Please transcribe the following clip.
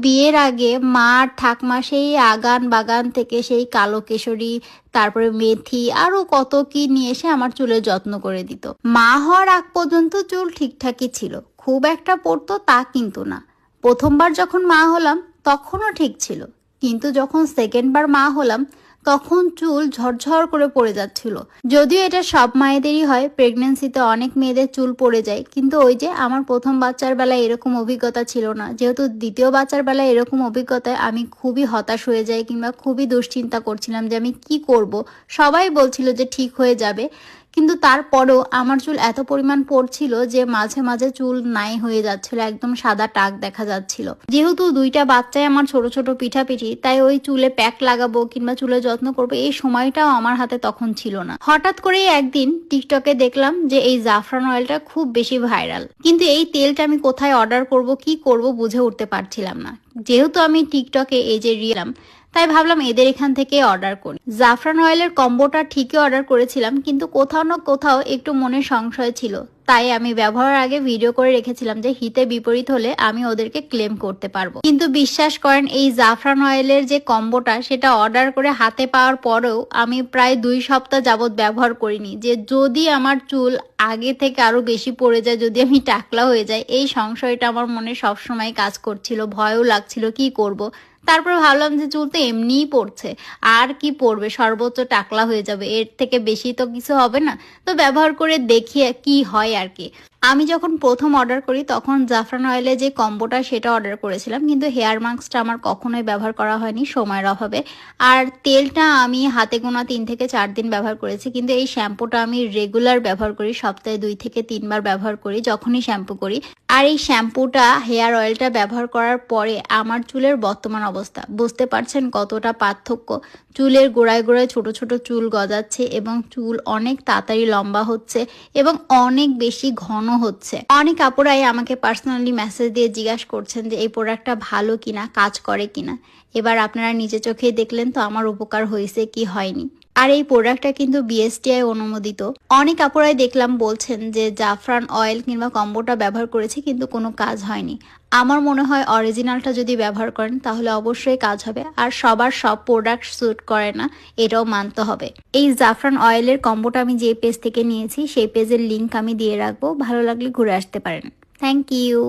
বিয়ের আগে মার ঠাকমা সেই আগান বাগান থেকে সেই কালো কেশরী, তারপরে মেথি, আরও কত কি নিয়ে এসে আমার চুলের যত্ন করে দিত। মা হওয়ার আগ পর্যন্ত চুল ঠিকঠাকই ছিল। খুব একটা পড়তো তা কিন্তু না। প্রথমবার যখন মা হলাম, তখনও ঠিক ছিল। কিন্তু যখন সেকেন্ডবার মা হলাম তখন চুল ঝরঝর করে পড়ে যাচ্ছিল। যদিও এটা সব মায়েদেরই হয় প্রেগনেন্সিতে অনেক মেয়েদের চুল পড়ে যায়। কিন্তু ওই যে আমার প্রথম বাচ্চার বেলায় এরকম অভিজ্ঞতা ছিল না। যেহেতু দ্বিতীয় বাচ্চার বেলায় এরকম অভিজ্ঞতায় আমি খুবই হতাশ হয়ে যাই কিংবা খুবই দুশ্চিন্তা করছিলাম যে আমি কি করব। সবাই বলছিল যে ঠিক হয়ে যাবে। কিন্তু তারপরও আমার চুল এত পরিমাণ পড়ছিল যে মাঝে মাঝে চুল নাই হয়ে যাচ্ছিল, একদম সাদা টাক দেখা যাচ্ছিল। যেহেতু দুইটা বাচ্চাই আমার ছোট ছোট পিঠাপিঠি, তাই ওই চুলে প্যাক লাগাবো কিংবা চুলে যত্ন করব, এই সময়টাও আমার হাতে তখন ছিল না। হঠাৎ করেই একদিন টিকটকে দেখলাম যে এই জাফরান অয়েলটা খুব বেশি ভাইরাল। কিন্তু এই তেলটা আমি কোথায় অর্ডার করব, কি করব বুঝে উঠতে পারছিলাম না। যেহেতু আমি টিকটকে এই যে রিয়েলাম তাই ভাবলাম এদের এখান থেকে অর্ডার করি। জাফরান অয়েলের কম্বোটা ঠিকই অর্ডার করেছিলাম, কিন্তু কোথাও না কোথাও একটু মনে সংশয় ছিল। তাই আমি ব্যবহারের আগে ভিডিও করে রেখেছিলাম যে হিতে বিপরীত হলে আমি ওদেরকে ক্লেম করতে পারব। কিন্তু বিশ্বাস করেন, এই জাফরান অয়েলের যে কম্বোটা সেটা অর্ডার করে হাতে পাওয়ার পরেও আমি প্রায় দুই সপ্তাহ যাবত ব্যবহার করিনি। যে যদি আমার চুল আগে থেকে আরও বেশি পড়ে যায়, যদি আমি টাকলা হয়ে যাই, এই সংশয়টা আমার মনে সবসময় কাজ করছিল, ভয়ও লাগছিল কি করব। তারপর ভাবলাম যে চুল তো এমনিই পড়ছে। আর কি পড়বে? সর্বোচ্চ টাকলা হয়ে যাবে। এর থেকে বেশি তো কিছু হবে না। তো ব্যবহার করে দেখি কি হয় আর কি। আমি যখন প্রথম অর্ডার করি, তখন জাফরান অয়েলে যে কম্বোটা সেটা অর্ডার করেছিলাম, কিন্তু হেয়ার মাস্কটা আমার কখনোই ব্যবহার করা হয়নি সময়ের অভাবে। আর তেলটা আমি হাতে গোনা তিন থেকে চার দিন ব্যবহার করেছি, কিন্তু এই শ্যাম্পুটা আমি রেগুলার ব্যবহার করি, সপ্তাহে দুই থেকে তিনবার ব্যবহার করি, যখনই শ্যাম্পু করি। আর এই শ্যাম্পুটা হেয়ার অয়েলটা ব্যবহার করার পরে আমার চুলের বর্তমান অবস্থা। বুঝতে পারছেন কতটা পার্থক্য? চুলের গোড়ায় গোড়ায় ছোট ছোট চুল গজাচ্ছে এবং চুল অনেক তাড়াতাড়ি লম্বা হচ্ছে এবং অনেক বেশি ঘন হচ্ছে। অনেক আপুরাই আমাকে পার্সোনালি মেসেজ দিয়ে জিজ্ঞাসা করছেন যে, এই প্রোডাক্টটা ভালো কিনা? কাজ করে কিনা? এবার আপনারা নিজে চোখেই দেখলেন তো আমার উপকার হয়েছে কি হয়নি। আর এই প্রোডাক্টটা কিন্তু বিএসটিআই অনুমোদিত। অনেক আপুরাই দেখলাম বলছেন যে জাফরান অয়েল কিংবা কম্বোটা ব্যবহার করেছে কিন্তু কোনো কাজ হয়নি। আমার মনে হয় অরিজিনালটা যদি ব্যবহার করেন তাহলে অবশ্যই কাজ হবে। আর সবার সব প্রোডাক্ট স্যুট করে না, এটাও মানতে হবে। এই জাফরান অয়েলের কম্বোটা আমি যে পেজ থেকে নিয়েছি, সেই পেজের লিংক আমি দিয়ে রাখব। ভালো লাগলে ঘুরে আসতে পারেন। Thank you